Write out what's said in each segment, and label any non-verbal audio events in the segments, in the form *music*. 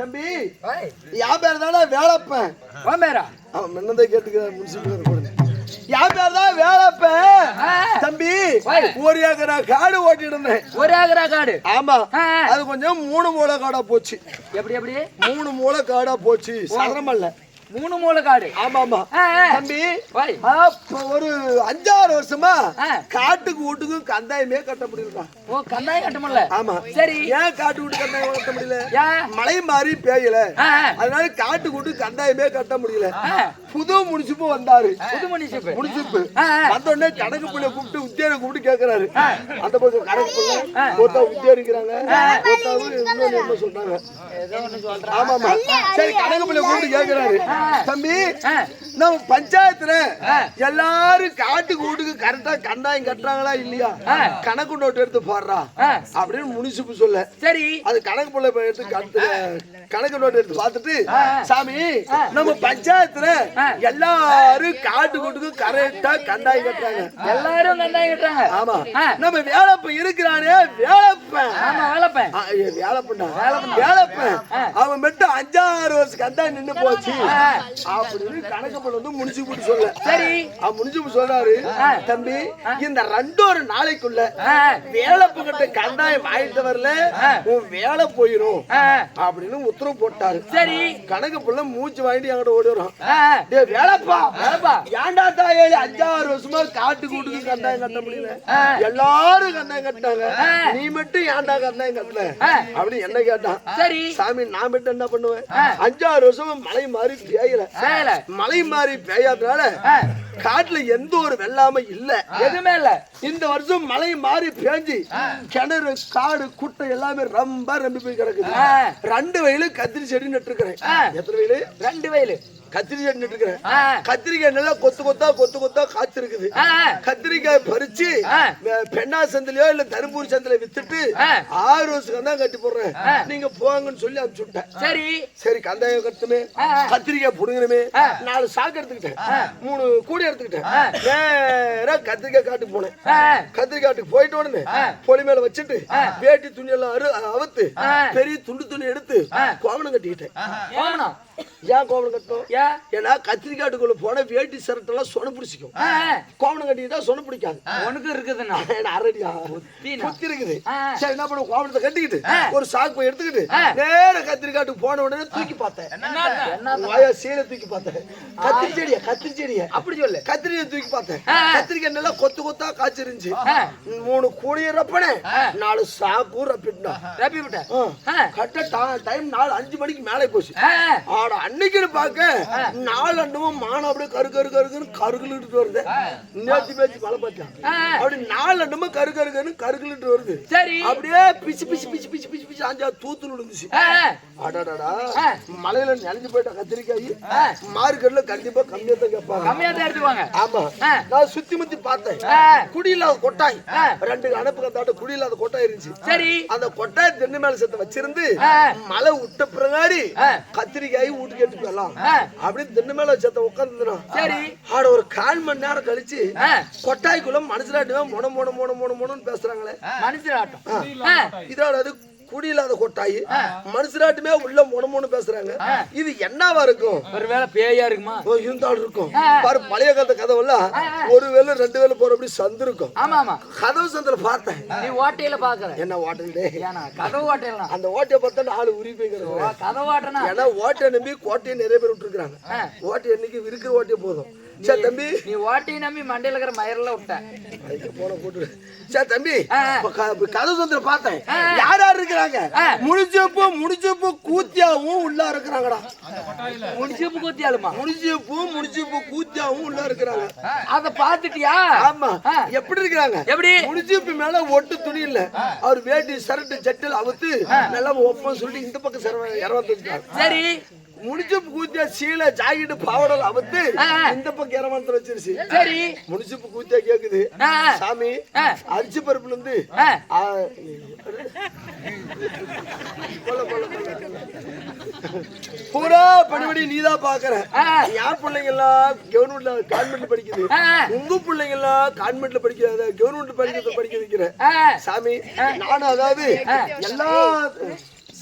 தம்பி என் பேர் தானே வேலப்பன்? உன் பேரா அவன் முன்னதே கேட்டுக்கிற முனிசிபல் போடுங்க. என் பேர் தான் வேலப்பன். தம்பி. ஒரு ஏக்கரா காடு ஓட்டிட்டு இருந்தேன் ஒரு ஏக்கரா காடு? ஆமா. அது கொஞ்சம் மூணு மூளை காடா போச்சு. எப்படி எப்படி? மூணு மூளை காடா போச்சு. சரமல்ல மூணு மூல காடு. ஆமா ஆமா. தம்பி அப்ப ஒரு அஞ்சாறு வருஷமா. காட்டுக்கு வீட்டுக்கும் கந்தாயமே கட்ட முடியல ஓ கந்தாயம் கட்ட முடியல. ஆமா. சரி. ஏன் காட்டு வீட்டு கந்தாயம் கட்ட முடியல? மழை மாறி ஆ. அதனால காட்டு வீட்டு கந்தாயமே கட்ட முடியல. புது முனிசிப்பு வந்தாரு. புது முனிசிப்பு. ஆ. வந்த உடனே கணக்கு பிள்ளை கூப்பிட்டு உத்தியோக கூப்பிட்டு கேக்குறாரு. அந்த பக்கம் கணக்கு பிள்ளை. ஒருத்தா உத்தியோகிக்கிறாங்க ஒருத்தாவும் இன்னொன்னு என்ன சொல்றாங்க ஆமா ஆமா சரி கணக்கு பிள்ளை கூப்பிட்டு கேக்குறாரு. தம்பி. நம்ம பஞ்சாயத்துல எல்லாரும் காட்டுக்கு வீட்டுக்கு கரெக்டா கண்டாயம் கட்டுறாங்களா இல்லையா. கணக்கு நோட்டு எடுத்து போடுறா. அப்படின்னு முனிசிப்பு சொல்ல. சரி. அது கணக்கு பிள்ளை எடுத்து கட்டு கணக்கு நோட்டு எடுத்து பார்த்துட்டு சாமி நம்ம பஞ்சாயத்துல. எல்லாரும் காட்டு வீட்டுக்கு கரெக்டா கண்டாயம் கட்டுறாங்க. எல்லாரும் கந்தாயம் கட்டுறாங்க. ஆமா. நம்ம வேலைப்ப இருக்கிறானே வேலைப்பன். ஆமா வேலைப்பேன். வேலைப்பன். மட்டும் கண்டா நின்னு போச்சு. அப்படின்னு கணக்கு பண்ண வந்து முடிச்சு போட்டு சொல்ல. சரி. முடிச்சு சொல்றாரு. தம்பி இந்த ரெண்டு ஒரு நாளைக்குள்ள ஆ, வேலைப்பு கிட்ட கண்டாயம் வாங்கிட்டு வரல. உன் வேலை போயிரும். அப்படின்னு உத்தரவு போட்டாரு. சரி. கணக்கு புள்ள மூச்சு வாங்கிட்டு என்கிட்ட ஓடி வரும் டேய் வேலைப்பா. வேலைப்பா. ஏன்டா தாயேலி அஞ்சாறு வருஷமா காட்டு கூட்டுக்கு கண்டாயம் கட்ட முடியல. எல்லாரும் கண்டாயம் கட்டினாங்க. நீ மட்டும் ஏன்டா கண்டாயம் கட்டல அப்படின்னு என்ன கேட்டான். சரி. சாமி நான் மட்டும் என்ன பண்ணுவேன்? அஞ்சாறு வருஷமா மழை மாறி பெய்யல. மழை மாறி பெய்யாதனால காட்டுல எந்த ஒரு வெள்ளாமை இல்ல. எதுவுமே இல்ல. இந்த வருஷம் மழை மாறி பேஞ்சு கிணறு காடு குட்டை எல்லாமே ரொம்ப ரம்பி போய் கிடக்குது. ரெண்டு வயலு கத்திரி செடி நட்டு இருக்கிறேன் எத்தனை வயலு? ரெண்டு வயலு. கத்திரி செடி நட்டு இருக்கிறேன் ஆ, கத்திரிக்காய் நல்லா கொத்து கொத்தா கொத்து கொத்தா காய்ச்சிருக்குது ஆ, கத்திரிக்காய் பறிச்சு பெண்ணா சந்திலையோ இல்ல தருமபுரி சந்தில வித்துட்டு. ஆறு வருஷம் தான் கட்டி போடுறேன். நீங்க போங்கன்னு சொல்லி அனுப்பிச்சு விட்டேன் சரி. சரி கந்தாயம் கட்டுமே. கத்திரிக்காய் புடுங்கணுமே நாலு சாக்கு எடுத்துக்கிட்டேன். மூணு கூடை எடுத்துக்கிட்டேன். நேரா கத்திரிக்காய் காட்டுக்கு போனேன். ஆ, கத்திரிக்காட்டுக்கு போயிட்டு உடனே பொலி மேல வச்சுட்டு வேட்டி துணி எல்லாம் அறு அவுத்து. பெரிய துண்டு துணி எடுத்து கோவணம் கட்டிக்கிட்டேன். ஏன் கோவணம் கட்டணும்? ஏன்னா கத்திரிக்காட்டுக்குள்ள போன வேட்டி சரட்டெல்லாம் சொன பிடிச்சிக்கும். கோவணம் கட்டிக்கிட்டா சொன பிடிக்காது. உனக்கு இருக்குதுண்ணா. *laughs* ஏன்னா அரடியா. குத்தி இருக்குது. சரி என்ன பண்ணுவோம் கோவணத்தை கட்டிக்கிட்டு ஒரு சாக்கு எடுத்துக்கிட்டு நேர கத்திரிக்காட்டுக்கு போன உடனே தூக்கி பார்த்தேன். வாயா சீலை தூக்கி பார்த்தேன். கத்திரி செடிய கத்திரி செடிய அப்படி சொல்லு. கத்திரியை தூக்கி பார்த்தேன். கத்திரிக்காய் நல்லா கொத்து கொத்தா காய்ச்சிருந்துச்சு. மூணு கூடிய ரப்பனே நாலு சாக்கும் ரப்பிட்டா ரப்பி விட்ட ஆ. கட்ட டைம் நாலு அஞ்சு மணிக்கு மேலே போச்சு. ஆட அன்னைக்குன்னு பார்க்க நாலு அண்டமும் மானம் அப்படியே கரு கரு கருக்குன்னு கருகுலிட்டு வருது. நேற்று பேச்சு மழை பார்த்தான். அப்படி நாலு அண்டமும் கரு கரு கருன்னு கருகுலிட்டு வருது. சரி. அப்படியே பிச்சு பிச்சு பிச்சு பிச்சு பிச்சு பிச்சு அஞ்சா தூத்து விழுந்துச்சு. அடடடா. மலையில நனைஞ்சு போயிட்ட கத்திரிக்காய்? மார்க்கெட்ல கண்டிப்பா கம்மியா தான் கேட்பாங்க. கம்மியா தான் எடுத்துவாங்க ஆமா. நான் சுத்தி முத்தி பார்த்தேன். குடியில்லாத கொட்டாய். ரெண்டு அனுப்பு கத்தாட்ட குடியில்லாத கொட்டாய் இருந்துச்சு. சரி. அந்த கொட்டாய் தென்னை மேல சேர்த்து வச்சிருந்து. மழை விட்ட பிறகாடி. கத்திரிக்காய் வீட்டுக்கு எடுத்து போயிடலாம் ஆ. அப்படின்னு தென்னை மேல சேர்த்த உட்காந்துருந்தான் சரி. ஆட ஒரு கால் மணி நேரம் கழிச்சு கொட்டாய்க்குள்ள மனசுலாட்டுவே மொன மொன மொன மொன மொனன்னு பேசுறாங்களே. மனுஷராட்டம். இதோட அது குடியில்லாத கொட்டாய் மனுஷராட்டுமே உள்ள மொன மொன பேசுறாங்க இது என்னவா இருக்கும்? ஒருவேளை பேயா இருக்குமா? இருந்தாலும் இருக்கும். பாரு பழைய காலத்து கதவெல்லாம் ஒரு வேலை ரெண்டு வேலை போற அப்படி சந்து இருக்கும். கதவு சந்தில பார்த்தேன். நீ ஓட்டையில பாக்குற என்ன ஓட்டே ஏன்னா கதவு ஓட்டையில அந்த ஓட்டையை பார்த்தா நாலு உரி போய்க்கிறாங்க கதவு ஓட்டனா? ஏன்னா ஓட்டை நம்பி கோட்டையை நிறைய பேர் விட்டுருக்காங்க ஓட்டை என்னைக்கு இருக்கிற ஓட்டையே போதும். சரி தம்பி. நீ ஓட்டையை நம்பி மண்டையில இருக்கிற மயிரெல்லாம் விட்ட. போன போட்டு சரி தம்பி. ஆ. இப்ப க- இப்ப கதவு சந்தில பார்த்தேன். யார் யார் இருக்கிறாங்க? முடிச்சப்போ முடிச்சப்போ கூத்தியாவும் உள்ள இருக்கிறாங்கடா. முடிச்சு கூத்தியாலுமா முடிச்சப்போ முடிச்சப்போ கூத்தியாவும் உள்ள இருக்கிறாங்க. அத பாத்துட்டியா ஆமா. எப்படி இருக்கிறாங்க? எப்படி? முடிச்சிப்பு மேல ஒட்டு துணி இல்ல. அவர் வேட்டி சரட்டு சட்டில் அவுத்து நல்லா ஒப்பம் சொல்லிட்டு இந்த பக்கம் சரவ சரி. முடிச்சிப்பு கூத்தியா சீலை ஜாக்கெட் பாவடல் அவுத்து. இந்த பக்கம் இரவத்து வச்சிருச்சு. சரி. முடிச்சிப்பு கூத்தியா கேக்குது. சாமி. அரிசி பருப்புல இருந்து. பூரா பணிபடி நீதான் பாக்குற. யார் பிள்ளைங்க எல்லாம் கவர்மெண்ட்ல கான்வென்ட்ல படிக்குது? உங்க பிள்ளைங்க எல்லாம் கான்வென்ட்ல படிக்காத கவர்மெண்ட் படிக்கிறத படிக்க வைக்கிற சாமி நானும் அதாவது எல்லா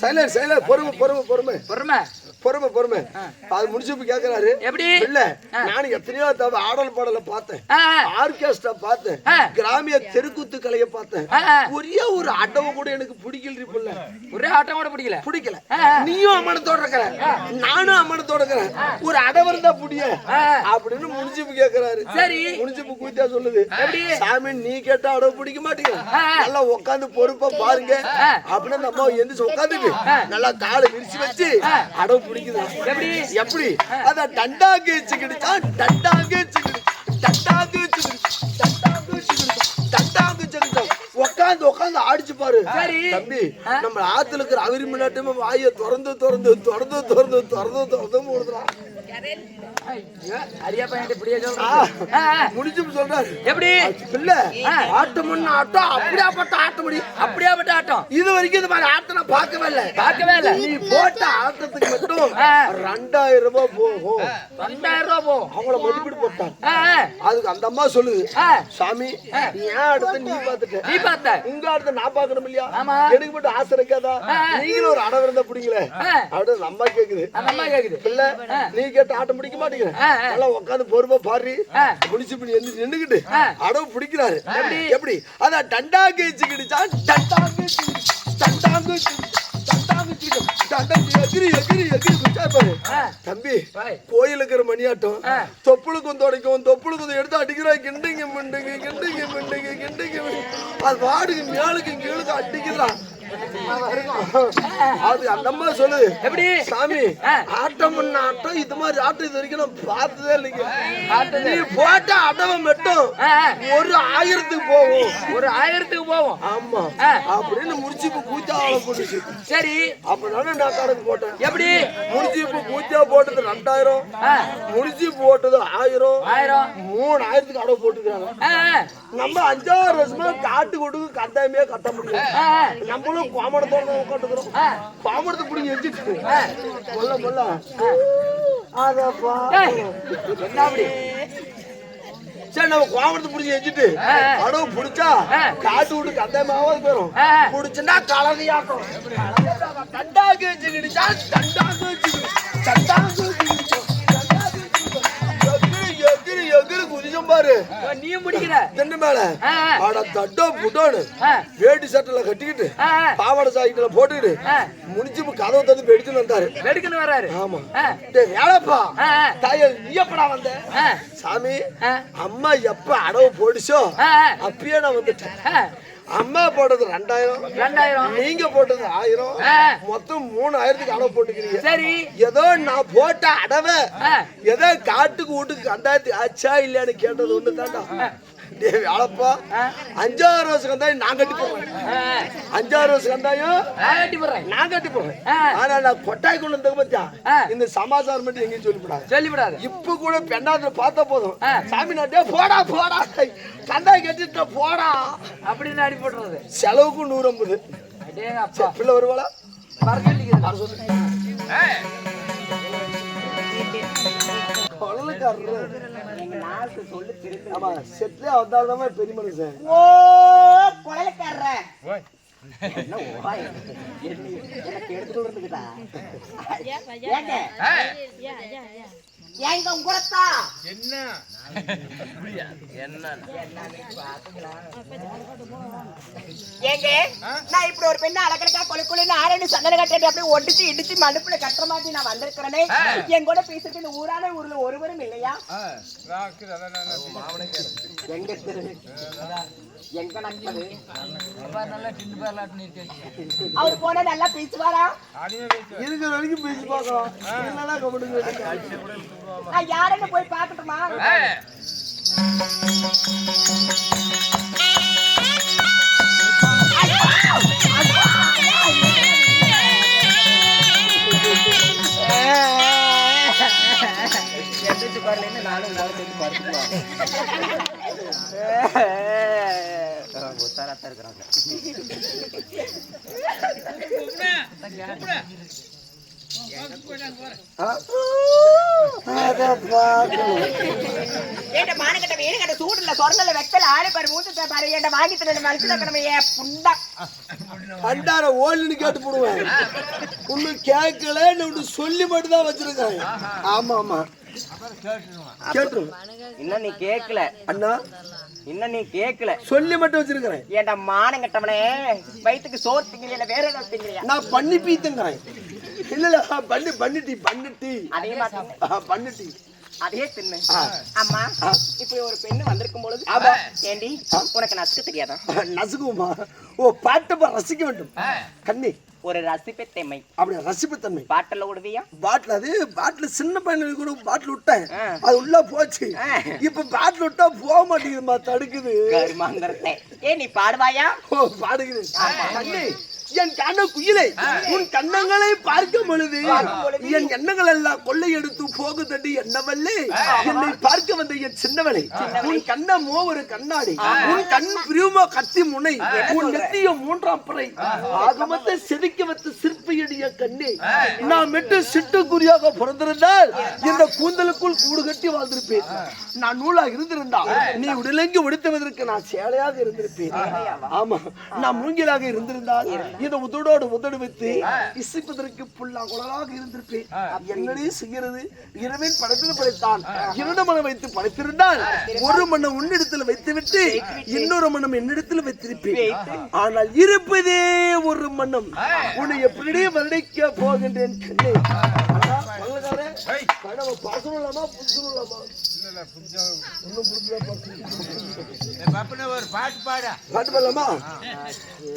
சைலர் சைலர் பொறுமை பொறுமை பொறுமை. பொறுமை. பொறுமை பொறுமை. அது முடிச்சு கேக்குறாரு. எப்படி? இல்ல நானும் எத்தனையோ தடவை ஆடல் பாடல பார்த்தேன். ஆர்கெஸ்ட்ரா பார்த்தேன். கிராமிய தெருக்கூத்து கலைய பார்த்தேன். ஒரே ஒரு அடவை கூட எனக்கு பிடிக்கல புள்ள. ஒரே ஆட்டம் கூட பிடிக்கல. பிடிக்கல. நீயும் அம்மனத்தோட இருக்கிற. நானும் அம்மனத்தோட இருக்கிறேன் ஒரு அடவை இருந்தா புடிய. அப்படின்னு முடிச்சுப்பு கேக்குறாரு. சரி. முடிச்சுப்பு கூத்தியா சொல்லுது? சாமி நீ கேட்டா அடவை பிடிக்க மாட்டேங்க. நல்லா உட்காந்து பொறுப்பா பாருங்க. அப்படின்னு அந்த அம்மா எந்திரிச்சு உட்காந்துட்டு நல்லா காலை விரிச்சு வச்சு அடவு எப்படி? எப்படி? அத டண்டாக்கு வச்சுக்கிடுச்சா டண்டாக்கு வச்சுக்கிடு டண்டாக்கு வச்சுக்கிடு டண்டாக்கு வச்சுக்கிடு டண்டாக்கு வச்சுக்கிடு உட்காந்து உட்காந்து ஆடிச்சு பாரு. சரி. தம்பி நம்ம ஆத்துல இருக்கிற அவரி முன்னாட்டுமே வாயை திறந்து திறந்து திறந்து திறந்து திறந்து திறந்து போடுறான் முடிச்சு சொல்றாரு. எப்படி? இல்ல. ஆட்டம்னு ஆட்டம் அப்படியாப்பட்ட ஆட்ட முடியும் அப்படியாப்பட்ட ஆட்டம் இது வரைக்கும் இந்த மாதிரி ஆட்டம் நான் பார்க்கவே இல்லை. பார்க்கவே இல்ல. நீ போட்ட ஆட்டத்துக்கு மட்டும் ஆ. ரெண்டாயிரம் ரூபாய் போகும் ரெண்டாயிரம் போகும் அவங்கள மதிப்பீடு போட்டாங்க அதுக்கு அந்த அம்மா சொல்லுது. சாமி நீ ஏன் அடுத்து நீ பாத்துட்ட நீ பார்த்த? உங்க அடுத்து நான் பாக்கணும் இல்லையா. எனக்கு மட்டும் ஆசை இருக்காதா? நீங்களும் ஒரு அடவு இருந்தா பிடிங்களே. அப்படின்னு அந்த அம்மா கேக்குது. அந்த அம்மா கேக்குது. நீ கேட்ட ஆட்டம் பிடிக்க மாட்டேங்கிற ஆ, ஆ. நல்லா உட்காந்து பொறுப்பா பாரு எந்திரிச்சு நின்னுக்கிட்டு ஆ. அடவு பிடிக்கிறாரு எப்படி அதான். டண்டாங்க எகிரி எகிரி எகிரி குச்சா பாரு ஆ. தம்பி பாய். கோயிலுக்கு இருக்கிற மணியாட்டம். தொப்புளுக்கும் துடைக்கும் தொப்புளுக்கும் எடுத்து அடிக்கிறா கிண்டுங்க மிண்டுங்க கிண்டுங்க மிண்டுங்க கிண்டுங்க. அது வாடுக்கு மேலுக்கு கீழுக்கு அடிக்கிறா அது அந்த அம்மா சொல்லுது எப்படி? சாமி. ஆட்டம் ஆட்டம் இது மாதிரி ஆட்டம் இது வரைக்கும் நான் பார்த்ததே இல்லைங்க. நீ போட்ட அடவை மட்டும். ஒரு ஆயிரத்துக்கு போகும். ஒரு ஆயிரத்துக்கு போவோம் ஆமா. அப்படின்னு முடிச்சு இப்ப கூச்சாவளை போட்டுச்சு. சரி. அப்பதானே நான் கணக்கு போட்டேன். எப்படி? முடிச்சு இப்ப கூச்சா போட்டது ரெண்டாயிரம். முடிச்சு போட்டது ஆயிரம். ஆயிரம். மூணு ஆயிரத்துக்கு அடவு போட்டுக்கிறாங்க. நம்ம அஞ்சாறு வருஷமா காட்டு கொடுக்கு கட்டாயமே கட்ட முடியும் ஆ, ஆ. நம்மளும் கோமணத்தோட உட்காந்துக்கிறோம். கோமணத்தை பிடிங்க வச்சுட்டு கொல்ல கொல்ல. அதப்பா ஏய், என்ன அப்படி? சரி நம்ம கோமணத்தை பிடிச்சி ஆ. அடவு பிடிச்சா. காட்டு விட்டு போயிடும். பிடிச்சுன்னா தண்டாக்கு வச்சுக்கிடுச்சா தண்டாக்கு திண்டு மேல. ஆ, ஆ. அட தட்டோ புட்டோன்னு. வேட்டி சட்டையில கட்டிக்கிட்டு. பாவாடை சாய்க்கில போட்டுக்கிட்டு இப்ப கதவை தந்து வெடிச்சுன்னு வந்தாரு. வெடுக்குன்னு வர்றாரு ஆமா. வேலைப்பா. நீ எப்படா வந்த? சாமி அம்மா எப்ப அடவு போடுச்சோ. அப்பயே நான் வந்துட்டேன். அம்மா போட்டது ரெண்டாயிரம். ரெண்டாயிரம். நீங்க போட்டது ஆயிரம். மொத்தம் மூணு ஆயிரத்துக்கு அடவு போட்டுக்கிறீங்க. சரி. ஏதோ நான் போட்ட அடவை ஏதோ காட்டுக்கு வீட்டுக்கு கண்டாயத்து ஆச்சா இல்லையான்னு கேட்டது ஒண்ணு தாண்டா ஆ. அஞ்சாறு வருஷம் கந்தாயம் நான் கட்டி ஆ, அஞ்சாறு வருஷம் கந்தாயம் நான் கட்டி ஆ. ஆனா நான் கொட்டாய் கொண்டு வந்த பத்தியா. இந்த சமாச்சாரம் மட்டும் எங்கேயும் சொல்லிவிடாது. சொல்லிவிடாது. இப்ப கூட பெண்ணாத்துல பார்த்த போதும். சாமி நாட்டே போடா போடா. கந்தாய் கட்டிட்ட போடா. அப்படின்னு அடி போட்டுறது செலவுக்கு நூறு ஐம்பது பிள்ளை வருவாளா? வர சொல்லிக்குது வர சொல்லு கொள்ளக்காரரு. ஆமா செட்லயே வந்தால்தான் பெரிய மனுஷன் ஓ ஏங்க உங்களத்தா ஏங்க நான் இப்படி ஒரு பெண்ணை அழகழகா கொலை கொலைன்னு ஆரண்டு சந்தன கட்டி அப்படியே ஒடிச்சு இடிச்சு மடுப்புல கட்டுற மாதிரி நான் வந்திருக்கிறேனே. என் கூட பேசிட்டு இந்த ஊரான ஊர்ல ஒருவரும் இல்லையா? எங்க அவர் போனா நல்லா பேசுவாரா? இருக்கிற வரைக்கும் பேசி பார்க்கலாம். நான் யாருன்னு போய் பார்க்கட்டுமா? எந்திரிச்சு பாருலன்னு நானும் உத்தாராத்தான் இருக்கிறாங்க. ஏண்ட மானகட்ட வீடு கட்ட சூடுல சொர்ணல வெத்தல ஆளு பாரு மூச்சு பாரு ஏண்ட வாங்கி தர மனுஷன கடமை ஏ புண்டா. அண்டார ஓல்னு கேட்டு போடுவேன் ஒன்னும் கேட்கல சொல்லி மட்டும் தான் வச்சிருக்காங்க ஆமா ஆமா. இன்னும் நீ கேட்கல அண்ணா. இன்னும் நீ கேட்கல சொல்லி மட்டும் வச்சிருக்கிறேன். ஏன்டா மானம் கட்டவனே? வயித்துக்கு சோறு திங்கிறியா இல்ல வேற ஏதாவது திங்கிறியா நான் பண்ணி பீத்துங்கிறேன். இல்ல இல்ல பண்ணி பண்ணிட்டி பண்ணிட்டி அதே மாதிரி ஆ, பண்ணிட்டி அதே தின்னு. அம்மா. இப்படி ஒரு பெண்ணு வந்திருக்கும் பொழுது. ஏண்டி உனக்கு நசுக்க தெரியாதா? நசுக்குமா ஓ பாட்டை ரசிக்க வேண்டும். கண்ணி. ஒரு ரசிப்பை தெம்மை அப்படி ரசிப்புத்தன்மை. பாட்டில் விடுவியா? பாட்டில் அது பாட்டில் சின்ன பையனுக்கு கூட பாட்டில் விட்டேன். அது உள்ள போச்சு. இப்ப பாட்டில் விட்டா போக மாட்டேங்குதுமா தடுக்குது. ஏ நீ பாடுவாயா? ஓ கண்ணே என் கண்ண குயிலை. உன் கண்ணங்களை பார்க்கும் பொழுது என் எண்ணங்கள் எல்லாம் கொள்ளையெடுத்து போகு தட்டி என்னவல்லே என்னை பார்க்க வந்த என் சின்னவளை. உன் கண்ணமோ ஒரு கண்ணாடி. உன் கண் பிரியுமோ கத்தி முனை. உன் நெத்தியோ மூன்றாம் பிறை. ஆகமத்தை செதுக்க வைத்த சிற்பியடிய கண்ணே. நான் மெட்டு சிட்டுக்குருவியாக பிறந்திருந்தால் இந்த கூந்தலுக்குள் கூடு கட்டி வாழ்ந்திருப்பேன். நான் நூலாக இருந்திருந்தா நீ உடலெங்கி உடுத்துவதற்கு நான் சேலையாக இருந்திருப்பேன். ஆமா. நான் மூங்கிலாக இருந்திருந்தால் இந்த உதடோடு உதடு வைத்து இசைப்பதற்கு புல்லா குழலாக இருந்திருப்பேன். என்னடே செய்கிறது இரவின் படைத்தது படைத்தான். இரண்டு மனம் வைத்து படைத்திருந்தால் ஒரு மனம் உன்னிடத்தில் வைத்துவிட்டு இன்னொரு மனம் என்னிடத்தில் வைத்திருப்பேன். ஆனால் இருப்பதே ஒரு மனம் உன்னை எப்படி வருடிக்க போகின்றேன் கண்ணே. கனவு பாத்து.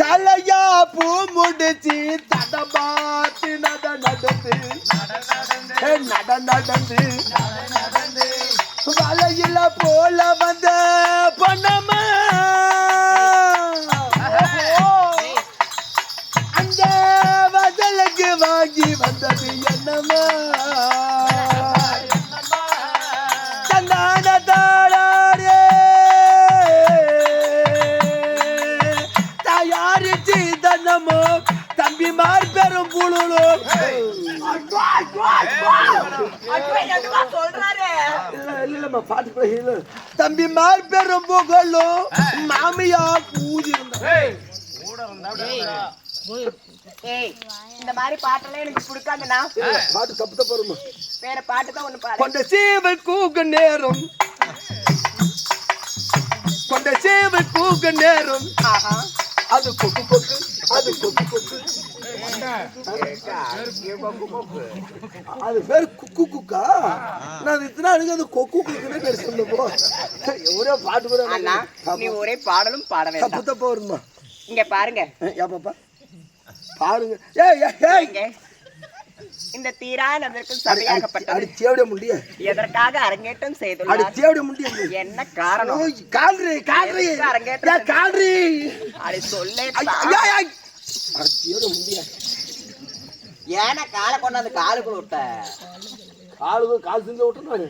தலையா பூ முடிச்சு தடபாத்து நட நடந்து. நட நடந்து. வலையில போல வந்த பொன்னம்மா. அந்த வதலுக்கு வாங்கி வந்தது என்னமா தம்பி மார் பெரும் புகழோ மாமியா கூதி ஏய் இந்த மாதிரி பாட்டெல்லாம் எனக்கு பிடிக்காதுண்ணா. பாட்டு தப்பு வேற பாட்டு தான் ஒண்ணு பாடு. கொண்ட சேவல் கூக நேரம். கொண்ட சேவல் கூக நேரம். ஆஹா. அது கொக்கு கொக்கு. அது கொக்கு கொக்கு. அது பேர் குக்கு குக்கா? நான் இத்தனை அழுகு அது கொக்கு குக்குன்னு பேர் சொன்னப்போ ஒரே பாட்டு கூட அண்ணா நீ ஒரே பாடலும் பாட தப்பு வேண்டாம் தப்பா வருமா இங்க பாருங்க. பாப்பா. பாருங்க ஏய் ஏய், ஏய் இந்த தீரானதற்கு அடி சபையாகப்பட்டது முடிய எதற்காக அரங்கேற்றம் செய்துள்ளார்? முடியாது என்ன காரணம்? கால்ரி கால்ரி அரங்கேற்றம் கால்ரி அது சொல்லே ஐ- ஐ- முடியாது ஏன்னா காலை கொண்டாந்து காலுக்குள்ள விட்ட? காலுக்கு கால் செஞ்சு விட்டுறாங்க